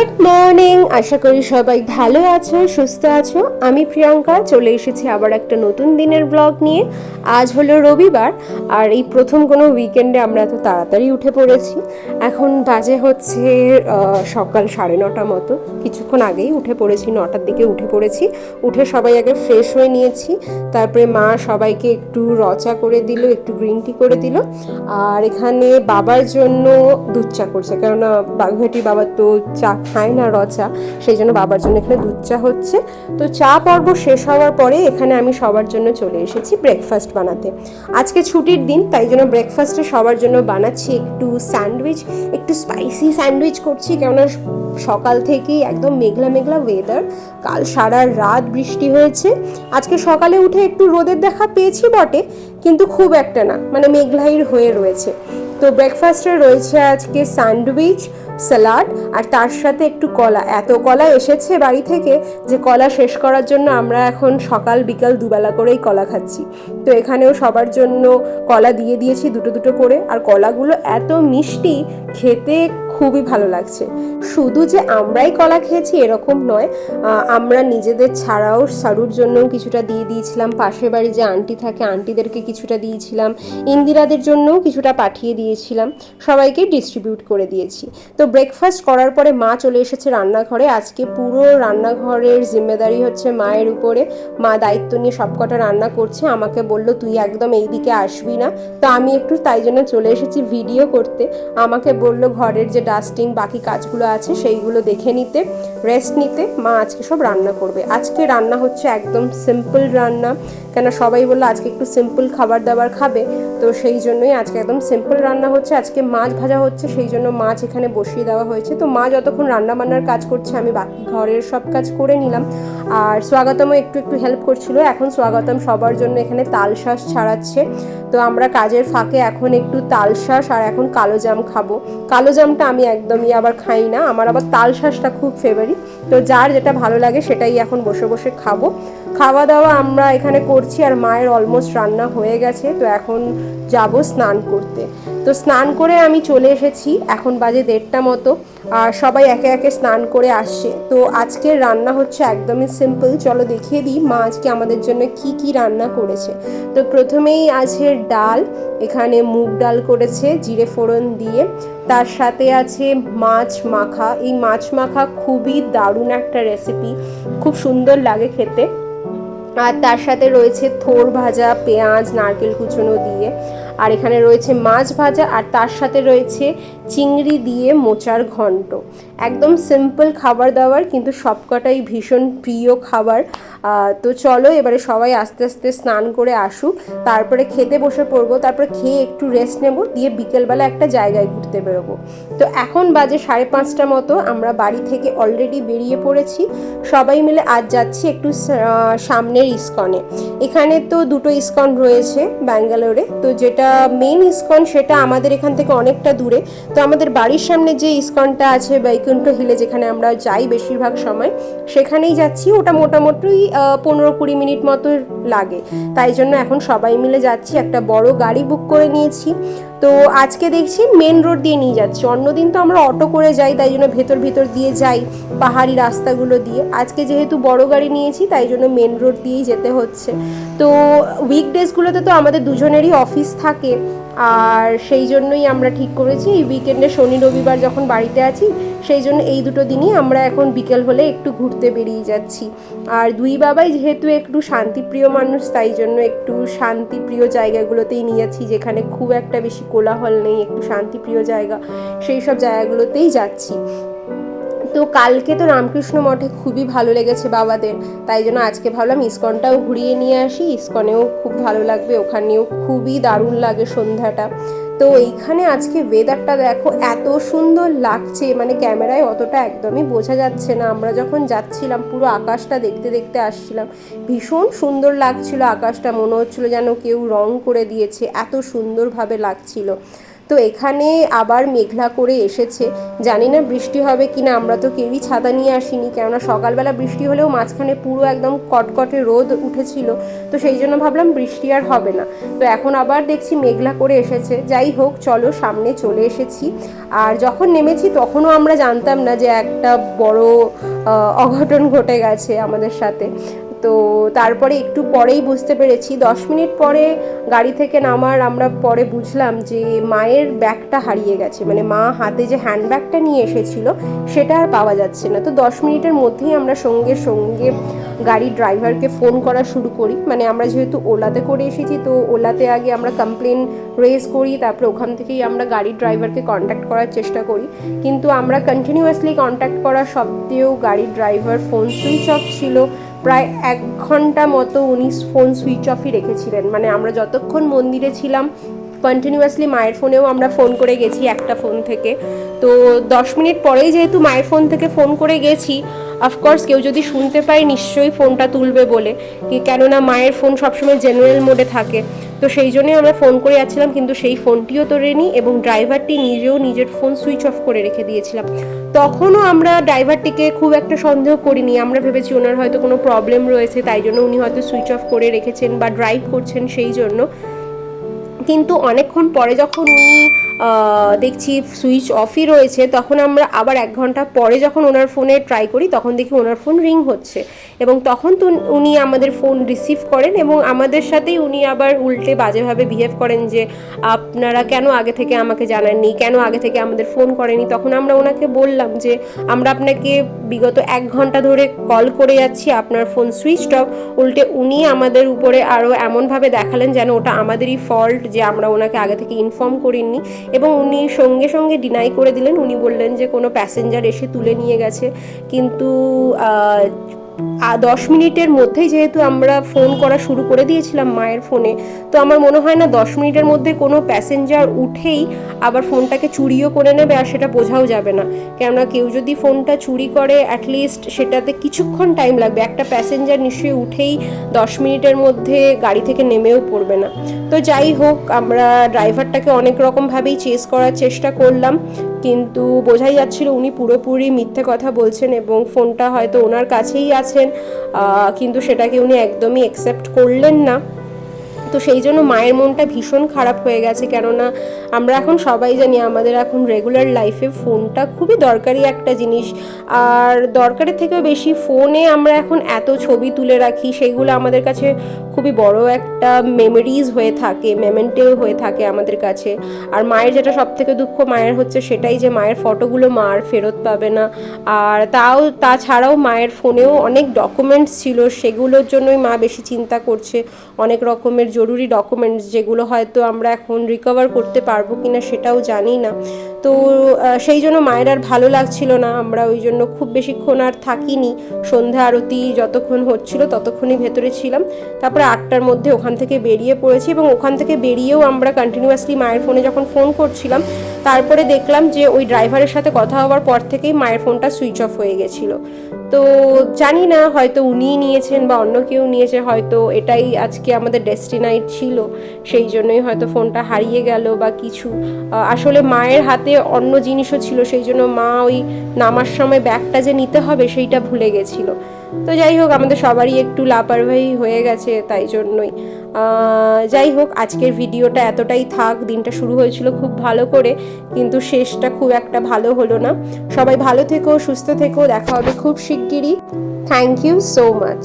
Good morning আশা করি সবাই ভালো আছো, সুস্থ আছো। আমি প্রিয়াঙ্কা, চলে এসেছি আবার একটা নতুন দিনের ব্লগ নিয়ে। আজ হলো রবিবার, আর এই প্রথম কোনো উইকেন্ডে আমরা এত তাড়াতাড়ি উঠে পড়েছি। এখন বাজে হচ্ছে সকাল সাড়ে নটা মতো। কিছুক্ষণ আগেই উঠে পড়েছি, নটার দিকে উঠে পড়েছি। উঠে সবাই আগে ফ্রেশ হয়ে নিয়েছি। তারপরে মা সবাইকে একটু রচা করে দিল, একটু গ্রিন টি করে দিল। আর এখানে বাবার জন্য দুধ চা করছে। কেননা বাঘাটি বাবা তো চা খায় না রচা, সেই জন্য বাবার জন্য এখানে দুধ চা হচ্ছে। তো চা পর্ব শেষ হওয়ার পরে এখানে আমি সবার জন্য চলে এসেছি ব্রেকফাস্ট বানাতে। আজকে ছুটির দিন, তাই জন্য ব্রেকফাস্টে সবার জন্য বানাচ্ছি একটু স্যান্ডউইচ একটু স্পাইসি স্যান্ডউইচ করছি। কেননা সকাল থেকেই একদম মেঘলা মেঘলা ওয়েদার কাল সারা রাত বৃষ্টি হয়েছে। আজকে সকালে উঠে একটু রোদের দেখা পেয়েছি বটে, কিন্তু খুব একটা না। মানে মেঘলাইর হয়ে রয়েছে। তো ব্রেকফাস্টে রয়েছে আজকে স্যান্ডউইচ স্যালাড আর তার সাথে একটু কলা। এত কলা এসেছে বাড়ি থেকে যে কলা শেষ করার জন্য আমরা এখন সকাল বিকাল দুবেলা করেই কলা খাচ্ছি। তো এখানেও সবার জন্য কলা দিয়ে দিয়েছি দুটো দুটো করে। আর কলাগুলো এত মিষ্টি, খেতে খুবই ভালো লাগছে। শুধু যে আমরাই কলা খেয়েছি এরকম নয় আমরা নিজেদের ছাড়াও সারুর জন্যও কিছুটা দিয়ে দিয়েছিলাম, পাশের বাড়ি যে আন্টি থাকে আন্টিদেরকে কিছুটা দিয়েছিলাম, ইন্দিরাদের জন্যও কিছুটা পাঠিয়ে দিয়েছিলাম, সবাইকে ডিস্ট্রিবিউট করে দিয়েছি। তো ব্রেকফাস্ট করার পরে মা চলে এসেছে রান্নাঘরে, আজকে পুরো রান্নাঘরের জিম্মেদারি হচ্ছে মায়ের উপরে, মা দায়িত্ব নিয়ে সবকটা রান্না করছে, আমাকে বলল, তুই একদম এই দিকে আসবি না। তো আমি একটু তাই জন্য চলে এসেছি ভিডিও করতে, আমাকে বলল, ঘরের যে ডাস্টিং বাকি কাজগুলো আছে, সেইগুলো দেখে নিতে রেস্ট নিতে মা আজকে সব রান্না করবে। আজকে রান্না হচ্ছে একদম সিম্পল রান্না। কেন সবাই বলল আজকে একটু সিম্পল খাবার দাবার খাবে। তো সেই জন্যই আজকে একদম সিম্পল রান্না হচ্ছে। আজকে মাছ ভাজা হচ্ছে, সেই জন্য মাছ এখানে বসিয়ে দেওয়া হয়েছে। তো মা যতক্ষণ রান্না বান্নার কাজ করছে, আমি বাকি ঘরের সব কাজ করে নিলাম। আর স্বাগতমও একটু একটু হেল্প করছিল। এখন স্বাগতম সবার জন্য এখানে তাল শাঁস ছাড়াচ্ছে। তো আমরা কাজের ফাঁকে এখন একটু তাল শাঁস আর এখন কালো জাম খাব। কালো জামটা আমি একদমই আবার খাই না। আমার আবার তাল শাঁসটা খুব ফেভারিট তো যার যেটা ভালো লাগে সেটাই এখন বসে বসে খাব। খাওয়া দাওয়া আমরা এখানে করছি আর মায়ের অলমোস্ট রান্না হয়ে গেছে, তো এখন যাব স্নান করতে। তো স্নান করে আমি চলে এসেছি, এখন বাজে দেড়টা মতো, আর সবাই একে একে স্নান করে আসছে। তো আজকের রান্না হচ্ছে একদমই সিম্পল চলো দেখিয়ে দিই মা আজকে আমাদের জন্য কি কি রান্না করেছে। তো প্রথমেই আছে ডাল, এখানে মুগ ডাল করেছে, জিরে ফোড়ন দিয়ে, তার সাথে আছে মাছ মাখা। এই মাছ মাখা খুবই দারুণ একটা রেসিপি খুব সুন্দর লাগে খেতে। আর তার সাথে রয়েছে থোর ভাজা পেঁয়াজ নারকেল কুচনো দিয়ে। আর এখানে রয়েছে মাছ ভাজা আর তার সাথে রয়েছে চিংড়ি দিয়ে মোচার ঘন্ট একদম সিম্পল খাবার দাবার, কিন্তু সবকটাই ভীষণ প্রিয় খাবার। তো চলো এবারে সবাই আস্তে আস্তে স্নান করে আসুক, তারপরে খেতে বসে পড়ব, তারপরে খেয়ে একটু রেস্ট নেব, দিয়ে বিকেলবেলা একটা জায়গায় ঘুরতে বেরোবো। তো এখন বাজে সাড়ে পাঁচটা মতো, আমরা বাড়ি থেকে অলরেডি বেরিয়ে পড়েছি। সবাই মিলে আজ যাচ্ছি একটু সামনের ইস্কনে। এখানে তো দুটো ইস্কন রয়েছে, ব্যাঙ্গালোরে, তো যেটা মেন ইস্কন সেটা আমাদের এখান থেকে অনেকটা দূরে। তো আমাদের বাড়ির সামনে যে ইস্কনটা আছে বৈকুণ্ঠ হিলে যেখানে আমরা যাই বেশিরভাগ সময় সেখানেই যাচ্ছি। ওটা মোটামুটি পনেরো কুড়ি মিনিট মতো লাগে। তাই জন্য এখন সবাই মিলে যাচ্ছি। একটা বড় গাড়ি বুক করে নিয়েছি। তো আজকে দেখছি মেন রোড দিয়ে নিয়ে যাচ্ছি। অন্যদিন তো আমরা অটো করে যাই তাই জন্য ভেতর ভেতর দিয়ে যাই পাহাড়ি রাস্তাগুলো দিয়ে। আজকে যেহেতু বড় গাড়ি নিয়েছি তাই জন্য মেন রোড দিয়েই যেতে হচ্ছে। তো উইকডেজগুলোতে তো আমাদের দুজনেরই অফিস থাকে। আর সেই জন্যই আমরা ঠিক করেছি, এই উইকেন্ডে শনি, রবিবার যখন বাড়িতে আছি, সেই জন্য এই দুটো দিনই আমরা এখন বিকেল হলে একটু ঘুরতে বেরিয়ে যাচ্ছি। আর দুই বাবাই যেহেতু একটু শান্তিপ্রিয় মানুষ, তাই জন্য একটু শান্তিপ্রিয় জায়গাগুলোতেই নিয়ে যাচ্ছি, যেখানে খুব একটা বেশি কোলাহল নেই, একটু শান্তিপ্রিয় জায়গা, সেই সব জায়গাগুলোতেই যাচ্ছি। তো কালকে তো রামকৃষ্ণ মঠে খুবই ভালো লেগেছে বাবাদের। তাই জন্য আজকে ভাবলাম ইস্কনটাও ঘুরিয়ে নিয়ে আসি। ইস্কনেও খুব ভালো লাগবে, ওখানেও খুবই দারুণ লাগে সন্ধ্যাটা। তো এইখানে আজকে ওয়েদারটা দেখো, এত সুন্দর লাগছে মানে ক্যামেরায় অতটা একদমই বোঝা যাচ্ছে না। আমরা যখন যাচ্ছিলাম, পুরো আকাশটা দেখতে দেখতে আসছিলাম, ভীষণ সুন্দর লাগছিল আকাশটা। মনে হচ্ছিল যেন কেউ রং করে দিয়েছে, এত সুন্দরভাবে লাগছিল। তো এখানে আবার মেঘলা করে এসেছে। জানি না বৃষ্টি হবে কি না আমরা তো কেউই ছাতা নিয়ে আসিনি, কেননা সকালবেলা বৃষ্টি হলেও মাঝখানে পুরো একদম কটকটে রোদ উঠেছিল, তো সেই জন্য ভাবলাম বৃষ্টি আর হবে না। তো এখন আবার দেখছি মেঘলা করে এসেছে। যাই হোক, চলো সামনে চলে এসেছি। আর যখন নেমেছি তখনও আমরা জানতাম না যে একটা বড় অঘটন ঘটে গেছে আমাদের সাথে। তো তারপরে একটু পরেই বুঝতে পেরেছি, দশ মিনিট পরে গাড়ি থেকে নামার আমরা পরে বুঝলাম যে মায়ের ব্যাগটা হারিয়ে গেছে। মানে মা হাতে যে হ্যান্ডব্যাগটা নিয়ে এসেছিল সেটা আর পাওয়া যাচ্ছে না। তো দশ মিনিটের মধ্যেই আমরা সঙ্গে সঙ্গে গাড়ির ড্রাইভারকে ফোন করা শুরু করি। মানে আমরা যেহেতু ওলাতে করে এসেছি, তো ওলাতে আগে আমরা কমপ্লেন রেজ করি, তারপরে ওখান থেকেই আমরা গাড়ির ড্রাইভারকে কন্ট্যাক্ট করার চেষ্টা করি। কিন্তু আমরা কন্টিনিউয়াসলি কন্ট্যাক্ট করা সত্ত্বেও গাড়ির ড্রাইভার ফোন সুইচ অফ ছিল। প্রায় এক ঘণ্টা মতো উনি ফোন সুইচ অফই রেখেছিলেন। মানে আমরা যতক্ষণ মন্দিরে ছিলাম কন্টিনিউয়াসলি মায়ের ফোনেও আমরা ফোন করে গেছি একটা ফোন থেকে। তো দশ মিনিট পরেই যেহেতু মায়ের ফোন থেকে ফোন করে গেছি অফকোর্স কেউ যদি শুনতে পায় নিশ্চয়ই ফোনটা তুলবে বলে। কেননা মায়ের ফোন সবসময় জেনারেল মোডে থাকে। তো সেই জন্যই আমরা ফোন করে যাচ্ছিলাম কিন্তু সেই ফোনটিও তো রেনি এবং ড্রাইভারটি নিজেও নিজের ফোন সুইচ অফ করে রেখে দিয়েছিলাম। তখনও আমরা ড্রাইভারটিকে খুব একটা সন্দেহ করিনি। আমরা ভেবেছি ওনার হয়তো কোনো প্রবলেম রয়েছে, তাই জন্য উনি হয়তো সুইচ অফ করে রেখেছেন বা ড্রাইভ করছেন সেই জন্য। কিন্তু অনেকক্ষণ পরে যখন উনি দেখছি সুইচ অফই রয়েছে, তখন আমরা আবার এক ঘণ্টা পরে যখন ওনার ফোনে ট্রাই করি, তখন দেখি ওনার ফোন রিং হচ্ছে। এবং তখন তো উনি আমাদের ফোন রিসিভ করেন এবং আমাদের সাথেই উনি আবার উল্টে বাজেভাবে বিহেভ করেন যে, আপনারা কেন আগে থেকে আমাকে জানাননি? কেন আগে থেকে আমাদের ফোন করেনি? তখন আমরা ওনাকে বললাম যে, আমরা আপনাকে বিগত এক ঘণ্টা ধরে কল করে যাচ্ছি, আপনার ফোন সুইচ অফ উল্টে উনি আমাদের উপরে আরও এমনভাবে দেখালেন যেন ওটা আমাদেরই ফল্ট যে আমরা ওনাকে আগে থেকে ইনফর্ম করিনি। এবং উনি সঙ্গে সঙ্গে ডিনাই করে দিলেন। উনি বললেন যে, কোনো প্যাসেঞ্জার এসে তুলে নিয়ে গেছে। কিন্তু দশ মিনিটের মধ্যেই যেহেতু আমরা ফোন করা শুরু করে দিয়েছিলাম মায়ের ফোনে, তো আমার মনে হয় না দশ মিনিটের মধ্যে কোনো প্যাসেঞ্জার উঠেই আবার ফোনটাকে চুরিও করে নেবে আর সেটা বোঝাও যাবে না। কেননা কেউ যদি ফোনটা চুরি করে অ্যাটলিস্ট সেটাতে কিছুক্ষণ টাইম লাগবে। একটা প্যাসেঞ্জার নিশ্চয়ই উঠেই দশ মিনিটের মধ্যে গাড়ি থেকে নেমেও পড়বে না। তো যাই হোক, আমরা ড্রাইভারটাকে অনেক রকমভাবেই চেস করার চেষ্টা করলাম। কিন্তু বোঝাই যাচ্ছিল উনি পুরোপুরি মিথ্যে কথা বলছেন এবং ফোনটা হয়তো ওনার কাছেই আছেন কিন্তু সেটাকে উনি একদমই অ্যাকসেপ্ট করলেন না। তো সেই জন্য মায়ের মনটা ভীষণ খারাপ হয়ে গেছে, কেননা আমরা এখন সবাই জানি আমাদের এখন রেগুলার লাইফে ফোনটা খুবই দরকারি একটা জিনিস। আর দরকারের থেকেও বেশি ফোনে আমরা এখন এত ছবি তুলে রাখি, সেগুলো আমাদের কাছে খুবই বড় একটা মেমোরিজ হয়ে থাকে মেমেন্টেও হয়ে থাকে আমাদের কাছে। আর মায়ের যেটা সব থেকে দুঃখ মায়ের হচ্ছে সেটাই যে মায়ের ফটোগুলো মা আর ফেরত পাবে না। আর তাও, তাছাড়াও মায়ের ফোনেও অনেক ডকুমেন্টস ছিল, সেগুলোর জন্যই মা বেশি চিন্তা করছে। অনেক রকমের জরুরি ডকুমেন্টস যেগুলো হয়তো আমরা এখন রিকভার করতে পারব কিনা সেটাও জানি না। তো সেই জন্য মায়ের আর ভালো লাগছিল না। আমরা ওই জন্য খুব বেশিক্ষণ আর থাকিনি। সন্ধ্যা আরতি যতক্ষণ হচ্ছিল ততক্ষণই ভেতরে ছিলাম। তারপরে আটটার মধ্যে ওখান থেকে বেরিয়ে পড়েছি এবং ওখান থেকে বেরিয়েও আমরা কন্টিনিউয়াসলি মায়ের ফোনে যখন ফোন করছিলাম, তারপরে দেখলাম যে ওই ড্রাইভারের সাথে কথা হওয়ার পর থেকেই মায়ের ফোনটা সুইচ অফ হয়ে গেছিল। তো জানি না, হয়তো উনিই নিয়েছেন বা অন্য কেউ নিয়েছে, হয়তো এটাই আজকে আমাদের ডেস্টিনাইট ছিল, সেই জন্যই হয়তো ফোনটা হারিয়ে গেল বা কিছু। আসলে মায়ের হাতে অন্য জিনিসও ছিল, সেই জন্য মা ওই নামার সময় ব্যাগটা যে নিতে হবে, সেইটা ভুলে গেছিল। তো যাই হোক, আমাদের সবারই একটু লাপারবাহি হয়ে গেছে তাই জন্যই। যাই হোক, আজকের ভিডিওটা এতটাই থাক, দিনটা শুরু হয়েছিল খুব ভালো করে, কিন্তু শেষটা খুব একটা ভালো হলো না। সবাই ভালো থেকো, সুস্থ থেকো, দেখা হবে খুব শিগগিরই। Thank you so much